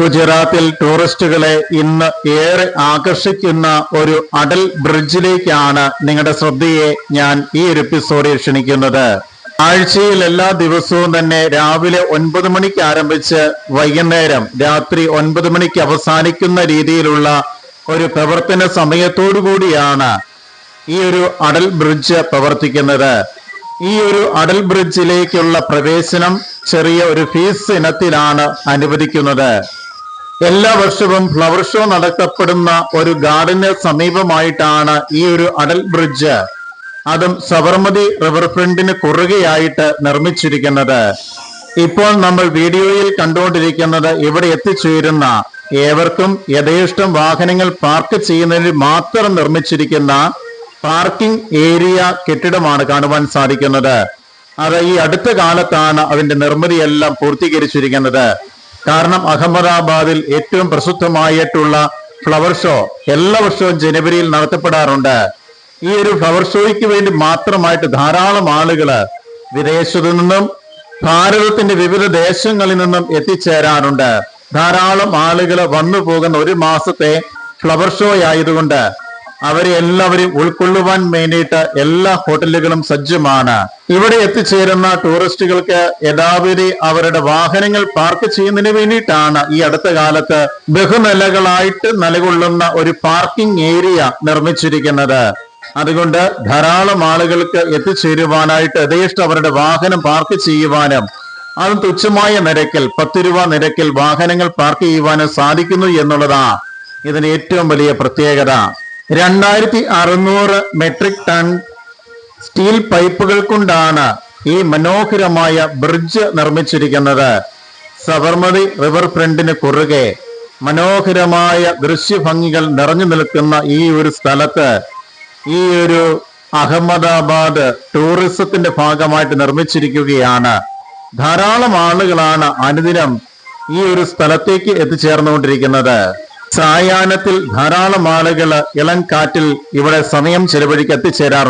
ഗുജറാത്തിൽ ടൂറിസ്റ്റുകളെ ഇന്ന് ഏറെ ആകർഷിക്കുന്ന ഒരു അടൽ ബ്രിഡ്ജിലേക്കാണ് നിങ്ങളുടെ ശ്രദ്ധയെ ഞാൻ ഈ ഒരു എപ്പിസോഡിൽ ക്ഷണിക്കുന്നത്. ആഴ്ചയിൽ എല്ലാ ദിവസവും തന്നെ രാവിലെ ഒൻപത് മണിക്ക് ആരംഭിച്ച് വൈകുന്നേരം രാത്രി ഒൻപത് മണിക്ക് അവസാനിക്കുന്ന രീതിയിലുള്ള ഒരു പ്രവർത്തന സമയത്തോടു കൂടിയാണ് ഈ ഒരു അടൽ ബ്രിഡ്ജ് പ്രവർത്തിക്കുന്നത്. ഈ ഒരു അടൽ ബ്രിഡ്ജിലേക്കുള്ള പ്രവേശനം ചെറിയ ഒരു ഫീസ് ഇനത്തിലാണ് അനുവദിക്കുന്നത്. എല്ലാ വർഷവും ഫ്ലവർ ഷോ നടത്തപ്പെടുന്ന ഒരു ഗാർഡന് സമീപമായിട്ടാണ് ഈ ഒരു അടൽ ബ്രിഡ്ജ് അതും സബർമതി റിവർ ഫ്രണ്ടിന് കുറുകയായിട്ട് നിർമ്മിച്ചിരിക്കുന്നത്. ഇപ്പോൾ നമ്മൾ വീഡിയോയിൽ കണ്ടുകൊണ്ടിരിക്കുന്നത് ഇവിടെ എത്തിച്ചേരുന്ന ഏവർക്കും യഥേഷ്ടം വാഹനങ്ങൾ പാർക്ക് ചെയ്യുന്നതിന് മാത്രം നിർമ്മിച്ചിരിക്കുന്ന പാർക്കിംഗ് ഏരിയ കെട്ടിടമാണ് കാണുവാൻ സാധിക്കുന്നത്. അത് ഈ അടുത്ത കാലത്താണ് അതിന്റെ നിർമ്മിതിയെല്ലാം പൂർത്തീകരിച്ചിരിക്കുന്നത്. കാരണം അഹമ്മദാബാദിൽ ഏറ്റവും പ്രസിദ്ധമായിട്ടുള്ള ഫ്ലവർ ഷോ എല്ലാ വർഷവും ജനുവരിയിൽ നടത്തപ്പെടാറുണ്ട്. ഈ ഒരു ഫ്ലവർ ഷോയ്ക്ക് വേണ്ടി മാത്രമായിട്ട് ധാരാളം ആളുകൾ വിദേശത്തു നിന്നും ഭാരതത്തിന്റെ വിവിധ ദേശങ്ങളിൽ നിന്നും എത്തിച്ചേരാറുണ്ട്. ധാരാളം ആളുകൾ വന്നു പോകുന്ന ഒരു മാസത്തെ ഫ്ലവർ ഷോ ആയതുകൊണ്ട് അവരെ എല്ലാവരെയും ഉൾക്കൊള്ളുവാൻ വേണ്ടിയിട്ട് എല്ലാ ഹോട്ടലുകളും സജ്ജമാണ്. ഇവിടെ എത്തിച്ചേരുന്ന ടൂറിസ്റ്റുകൾക്ക് യഥാവിധി അവരുടെ വാഹനങ്ങൾ പാർക്ക് ചെയ്യുന്നതിന് വേണ്ടിയിട്ടാണ് ഈ അടുത്ത കാലത്ത് ബഹുനിലകളായിട്ട് നിലകൊള്ളുന്ന ഒരു പാർക്കിംഗ് ഏരിയ നിർമ്മിച്ചിരിക്കുന്നത്. അതുകൊണ്ട് ധാരാളം ആളുകൾക്ക് എത്തിച്ചേരുവാനായിട്ട് യഥേഷ്ടം അവരുടെ വാഹനം പാർക്ക് ചെയ്യുവാനും അതും തുച്ഛമായ നിരക്കിൽ പത്ത് രൂപ നിരക്കിൽ വാഹനങ്ങൾ പാർക്ക് ചെയ്യുവാനും സാധിക്കുന്നു എന്നുള്ളതാ ഇതിന് ഏറ്റവും വലിയ പ്രത്യേകത. രണ്ടായിരത്തി അറുന്നൂറ് മെട്രിക് ടൺ സ്റ്റീൽ പൈപ്പുകൾ കൊണ്ടാണ് ഈ മനോഹരമായ ബ്രിഡ്ജ് നിർമ്മിച്ചിരിക്കുന്നത്. സബർമതി റിവർ ഫ്രണ്ടിന് കുറുകെ മനോഹരമായ ദൃശ്യഭംഗികൾ നിറഞ്ഞു നിൽക്കുന്ന ഈ ഒരു സ്ഥലത്ത് ഈ ഒരു അഹമ്മദാബാദ് ടൂറിസത്തിന്റെ ഭാഗമായിട്ട് നിർമ്മിച്ചിരിക്കുകയാണ്. ധാരാളം ആളുകളാണ് അനുദിനം ഈ ഒരു സ്ഥലത്തേക്ക് എത്തിച്ചേർന്നുകൊണ്ടിരിക്കുന്നത്. സായാഹ്നത്തിൽ ധാരാളം ആളുകൾ ഇളം കാറ്റിൽ ഇവിടെ സമയം ചെലവഴിക്ക് എത്തിച്ചേരാറുണ്ട്.